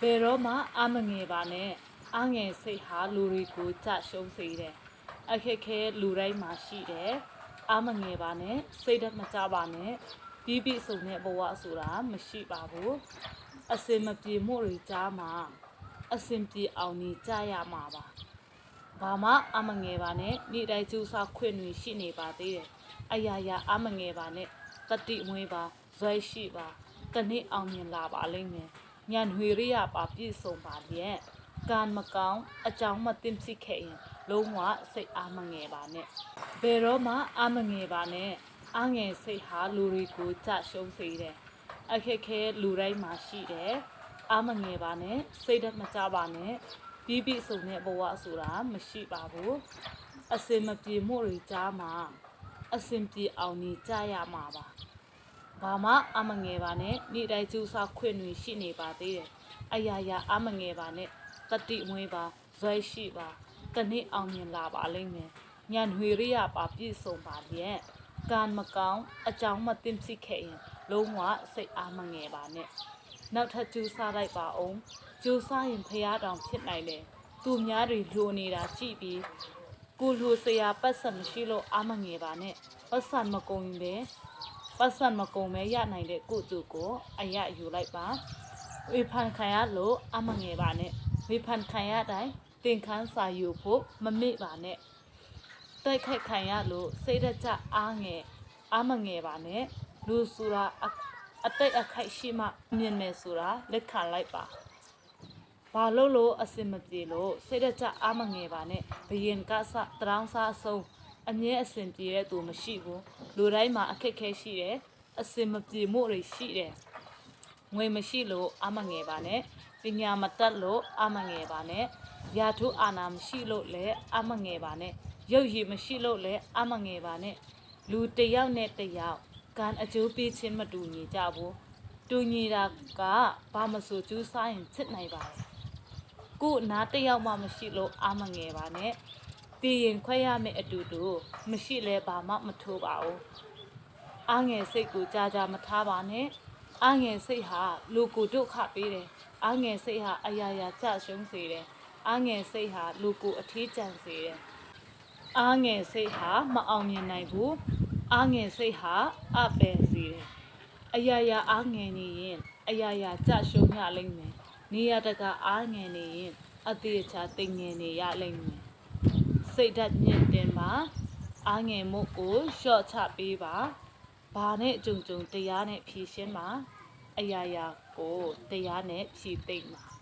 ဘယ်တော့မှအမငယ်ပါနဲ့အငယ်စိတ်ဟာလူတွေကိုကြရှုံးစေတယ်အခက်ခဲလူတိုင်းမှာရှိတယ်အမငယ်ပါနဲ့စိတ်ဓာတ်မကြပါနဲ့ပြီးပြီစုံတဲ့ဘဝဆိုတာမရှိပါဘူးအစင်မပြေမှုတွေကြားမှာအစင်ပြေအောင်နေကြရမှာပါဘာမှအမငယ်ပါနဲ့နေ့တိုင်းကြိုးစားခွင့်တွေရှိနေပါသေးတယ်အရာရာအမငယ်ပါနဲ့တတိမွေးပါဇွဲရှိပါတနေ့အောင်မြင်လာပါလိမ့်မယ် ညံွေရိယပါပြည့်စုံပါလျက်ကံမကောင်းအကြောင်းမသိဖြစ်ခဲ့ရင်လုံးဝစိတ်အားမငယ်ပါနဲ့ဘယ်တော့မှအားမငယ်ပါနဲ့အငယ်စိတ်ဟာလူတွေကိုကြရှုံးစေတယ်အခက်ခဲလူတိုင်းမှာရှိတယ်အားမငယ်ပါနဲ့စိတ်ဓာတ်မကြပါနဲ့ပြီးပြီစုံတဲ့ဘဝဆိုတာမရှိပါဘူးအစင်မပြေမှုတွေကြားမှာအစင်ပြေအောင်နေကြရမှာပါ ဘာမှအမငယ်ပါနဲ့နေ့တိုင်းကြိုးစားခွင့်တွေရှိနေပါသေးတယ်။အရာရာအမငယ်ပါနဲ့တတိမွေးပါဇွဲရှိပါတနေ့အောင်မြင်လာပါလိမ့်မယ်။ညံွေရိယပါပြည့်စုံပါလျက်ကံမကောင်းအကြောင်းမသိဖြစ်ခဲ့ရင်လုံးဝစိတ်အားမငယ်ပါနဲ့။နောက်ထပ်ကြိုးစားလိုက်ပါအောင်။ကြိုးစားရင်ဖျားတောင်ဖြစ်နိုင်တယ်။သူများတွေလိုနေတာကြည့်ပြီးကိုလူစရာပတ်စံမရှိလို့အားမငယ်ပါနဲ့။ပတ်စံမကုန်ရင်ပဲ ပတ်စံမကုံမဲရနိုင်တဲ့ကုတုကိုအရယူလိုက်ပါဝေဖန်ခံရလို့အမငယ်ပါနဲ့ဝေဖန်ခံရတိုင်းတင်ခန်းစာယူဖို့မမေ့ပါနဲ့တိုက်ခိုက်ခံရလို့စိတ်ဓာတ်ကြအားငယ်အမငယ်ပါနဲ့လူဆိုတာအအတိတ်အခိုက်ရှိမှမြင်မယ်ဆိုတာလက်ခံလိုက်ပါဘာလို့လို့အစင်မပြေလို့စိတ်ဓာတ်ကြအားမငယ်ပါနဲ့ဘယင်ကစတရောင်းစားဆုံးအမြဲအစဉ်ပြေတဲ့သူမရှိဘူး လူတိုင်းမှာအခက်အခဲရှိတယ်အစဉ်မပြေမှုတွေရှိတယ်ငွေမရှိလို့အမငယ်ပါနဲ့ပညာမတတ်လို့အမငယ်ပါနဲ့ယာထုအာနာမရှိလို့လည်းအမငယ်ပါနဲ့ရုပ်ရည်မရှိလို့လည်းအမငယ်ပါနဲ့လူတစ်ယောက်နဲ့တစ်ယောက်ကံအကျိုးပေးခြင်းမတူညီကြဘူးတူညီတာကဘာမဆိုကျူးစားရင်ချစ်နိုင်ပါတယ်ကို့နားတစ်ယောက်မှမရှိလို့အမငယ်ပါနဲ့ တည်ရင်ခွဲရမယ့်အတူတူမရှိလဲဘာမှမထိုးပါဘူးအားငယ်စိတ်ကိုကြာကြာမထားပါနဲ့အားငယ်စိတ်ဟာလူကိုဒုက္ခပေးတယ်အားငယ်စိတ်ဟာအယားယာကြရှုံးစေတယ်အားငယ်စိတ်ဟာလူကိုအထီးကျန်စေတယ်အားငယ်စိတ်ဟာမအောင်မြင်နိုင်ဘူးအားငယ်စိတ်ဟာအပယ်စေတယ်အယားယာအားငယ်နေရင်အယားယာကြရှုံးရလိမ့်မယ်နေရတကအားငယ်နေရင်အသေးချာတိမ်ငယ်နေရလိမ့်မယ် စိတ်ဓာတ်မြင့်တင်ပါအားငယ်မှုကိုရှော့ချပေးပါဘာနဲ့အကြုံကြုံတရားနဲ့ဖြည့်ရှင်းပါအရာရာကိုတရားနဲ့ဖြည့်သိမ့်ပါ